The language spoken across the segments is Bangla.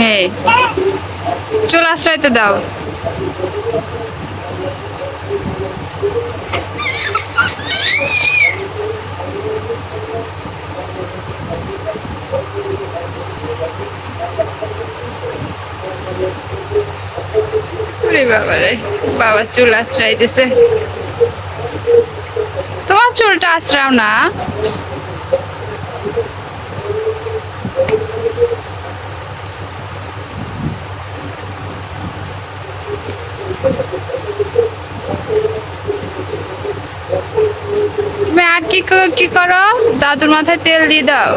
মেয়ে চুল আশ্রয়তে দাও। ওরে বাবা চুল আশ্রয় তোমার চুলটা আশ্রাও না। আর কি কি করো? দাদুর মাথায় তেল দিয়ে দাও।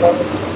Gracias.